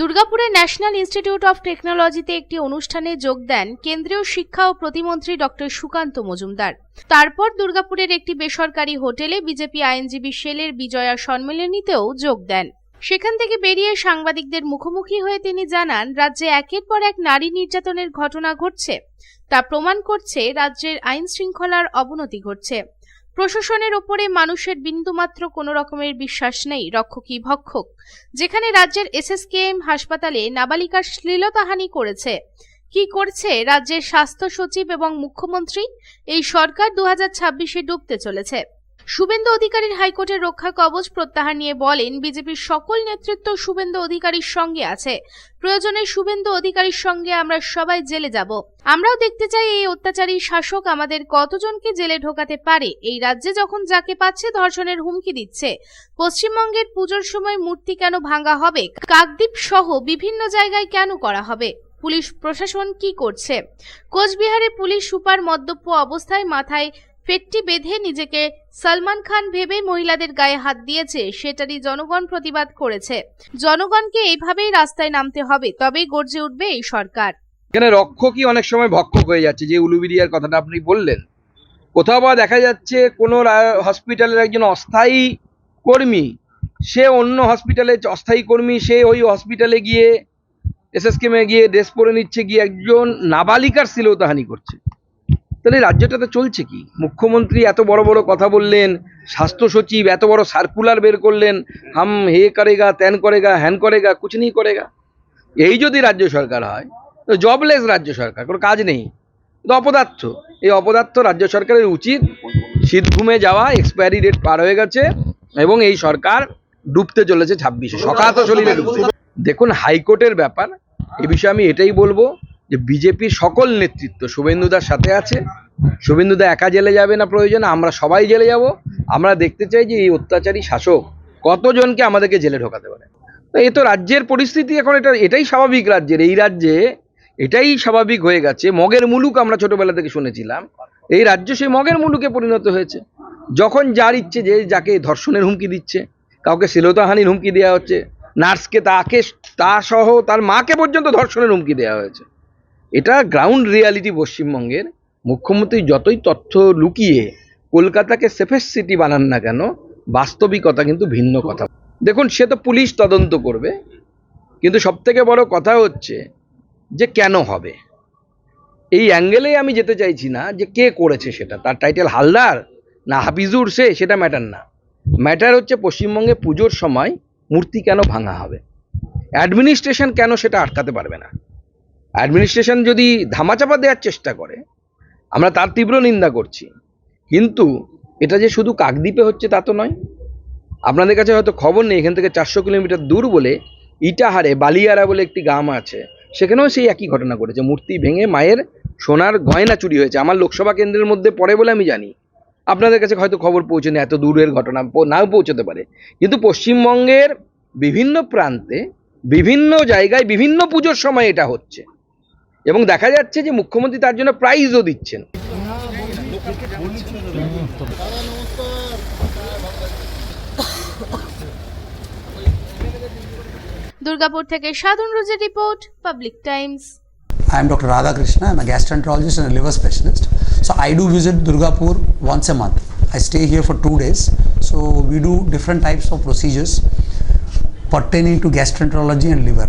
দুর্গাপুরে national institute of টেকনোলজিতে একটি অনুষ্ঠানে যোগ দেন কেন্দ্রীয় শিক্ষা ও প্রতিমন্ত্রী ডক্টর সুকান্ত মজুমদার। তারপর দুর্গাপুরের একটি বেসরকারি হোটেলে বিজেপি আইনজীবী সেলের বিজয়া সম্মেলনীতেও যোগ দেন। সেখান থেকে বেরিয়ে সাংবাদিকদের মুখোমুখি হয়ে তিনি জানান, রাজ্যে একের পর এক নারী নির্যাতনের ঘটনা ঘটছে। তা প্রমাণ করছে রাজ্যের আইন শৃঙ্খলার অবনতি ঘটছে। প্রশাসনের ওপরে মানুষের বিন্দুমাত্র কোনো রকমের বিশ্বাস নেই রক্ষকী ভক্ষক। যেখানে রাজ্যের এসএসকেএম হাসপাতালে নাবালিকার শ্লীলতাহানি করেছে। কি করছে রাজ্যের স্বাস্থ্য সচিব এবং মুখ্যমন্ত্রী? এই সরকার দু হাজার ডুবতে চলেছে। শুভেন্দু অধিকারীর হাইকোর্টের রক্ষা কবচ প্রত্যাহার নিয়ে বলেন, বিজেপির সকল নেতৃত্ব শুভেন্দু অধিকারীর সঙ্গে আছে। প্রয়োজনে শুভেন্দু অধিকারীর সঙ্গে আমরা সবাই জেলে যাব। আমরাও দেখতে চাই এই অত্যাচারী শাসক আমাদের কতজনকে জেলে ঢোকাতে পারে। এই রাজ্যে যখন যাকে পাচ্ছে ধর্ষণের হুমকি দিচ্ছে। পশ্চিমবঙ্গের পুজোর সময় মূর্তি কেন ভাঙা হবে? কাকদ্বীপ সহ বিভিন্ন জায়গায় কেন করা হবে? পুলিশ প্রশাসন কি করছে? কোচবিহারে পুলিশ সুপার মদ্যপ অবস্থায় মাথায় পেটটি বেঁধে নিজেকে সলমান খান ভেবে মহিলাদের গায়ে হাত দিয়েছে, সেটারই জনগণ প্রতিবাদ করেছে। জনগণকে এইভাবেই রাস্তায় নামতে হবে, তবেই গর্জে উঠবে এই সরকার। এখানে রক্ষকই অনেক সময় ভক্ষক হয়ে যাচ্ছে, যে উলুবিরিয়ার কথাটা আপনি বললেন। কোথাও বা দেখা যাচ্ছে কোনো হসপিটালের একজন অস্থায়ী কর্মী, সে অন্য হসপিটালে অস্থায়ী কর্মী, সে ওই হসপিটালে গিয়ে এসএসকেমে গিয়ে ড্রেস পরে নিচ্ছে, গিয়ে একজন নাবালিকার শ্লীলতাহানি করছে। তাহলে রাজ্যটাতে চলছে কি? মুখ্যমন্ত্রী এত বড় বড় কথা বললেন, স্বাস্থ্য সচিব এত বড় সার্কুলার বের করলেন, হাম হে করেগা ত্যান করেগা, হ্যান করেগা, কুছ নেই করেগা। এই যদি রাজ্য সরকার হয়, তো জবলেস রাজ্য সরকার, কোনো কাজ নেই। তো অপদার্থ, এই অপদার্থ রাজ্য সরকারের উচিত ঘুমে যাওয়া এক্সপায়ারি ডেট পার হয়ে গেছে, এবং এই সরকার ডুবতে চলেছে ছাব্বিশে। সকাত শরীরে দেখুন, হাইকোর্টের ব্যাপার, এ বিষয়ে আমি এটাই বলব যে বিজেপির সকল নেতৃত্ব শুভেন্দুদার সাথে আছে। শুভেন্দুদা একা জেলে যাবে না প্রয়োজন, আমরা সবাই জেলে যাব। আমরা দেখতে চাই যে এই অত্যাচারী শাসক কতজনকে আমাদেরকে জেলে ঢোকাতে পারে। এ তো রাজ্যের পরিস্থিতি এখন এটা, এটাই স্বাভাবিক রাজ্যের। এই রাজ্যে এটাই স্বাভাবিক হয়ে গেছে। মগের মুলুক আমরা ছোটবেলা থেকে শুনেছিলাম। এই রাজ্য সেই মগের মুলুকে পরিণত হয়েছে। যখন যার ইচ্ছে যে যাকে ধর্ষণের হুমকি দিচ্ছে, কাউকে শ্লীলতাহানির হুমকি দেওয়া হচ্ছে, নার্সকে তাকে, তা সহ তার মাকে পর্যন্ত ধর্ষণের হুমকি দেওয়া হয়েছে। এটা গ্রাউন্ড রিয়ালিটি পশ্চিমবঙ্গের। মুখ্যমন্ত্রী যতই তথ্য লুকিয়ে কলকাতাকে সেফেস্ট সিটি বানান না কেন, বাস্তবিকতা কিন্তু ভিন্ন কথা। দেখুন, সে তো পুলিশ তদন্ত করবে, কিন্তু সবথেকে বড় কথা হচ্ছে যে কেন হবে? এই অ্যাঙ্গেলেই আমি যেতে চাইছি না যে কে করেছে সেটা, তার টাইটেল হালদার না হাফিজুর সে, সেটা ম্যাটার না। ম্যাটার হচ্ছে পশ্চিমবঙ্গে পুজোর সময় মূর্তি কেন ভাঙা হবে? অ্যাডমিনিস্ট্রেশন কেন সেটা আটকাতে পারবে না? অ্যাডমিনিস্ট্রেশন যদি ধামাচাপা দেওয়ার চেষ্টা করে, আমরা তার তীব্র নিন্দা করছি। কিন্তু এটা যে শুধু কাকদ্বীপে হচ্ছে তা তো নয়। আপনাদের কাছে হয়তো খবর নেই, এখান থেকে চারশো কিলোমিটার দূর বলে ইটাহারে বালিয়ারা বলে একটি গ্রাম আছে। সেখানেও সেই একই ঘটনা ঘটেছে। মূর্তি ভেঙে মায়ের সোনার গয়না চুরি হয়েছে। আমার লোকসভা কেন্দ্রের মধ্যে পড়ে বলে আমি জানি। আপনাদের কাছে হয়তো খবর পৌঁছেনি এত দূরের ঘটনা নাও পৌঁছতে পারে। কিন্তু পশ্চিমবঙ্গের বিভিন্ন প্রান্তে, বিভিন্ন জায়গায় বিভিন্ন পুজোর সময় এটা হচ্ছে। এবং দেখা যাচ্ছে যে মুখ্যমন্ত্রী তার জন্য প্রাইজও দিচ্ছেন দুর্গাপুর থেকে সাধন রোজের report public times I am Dr. Radha Krishna. I'm a gastroenterologist and a liver specialist. So I do visit Durgapur once a month. I stay here for two days. So we do different types of procedures pertaining to gastroenterology and liver.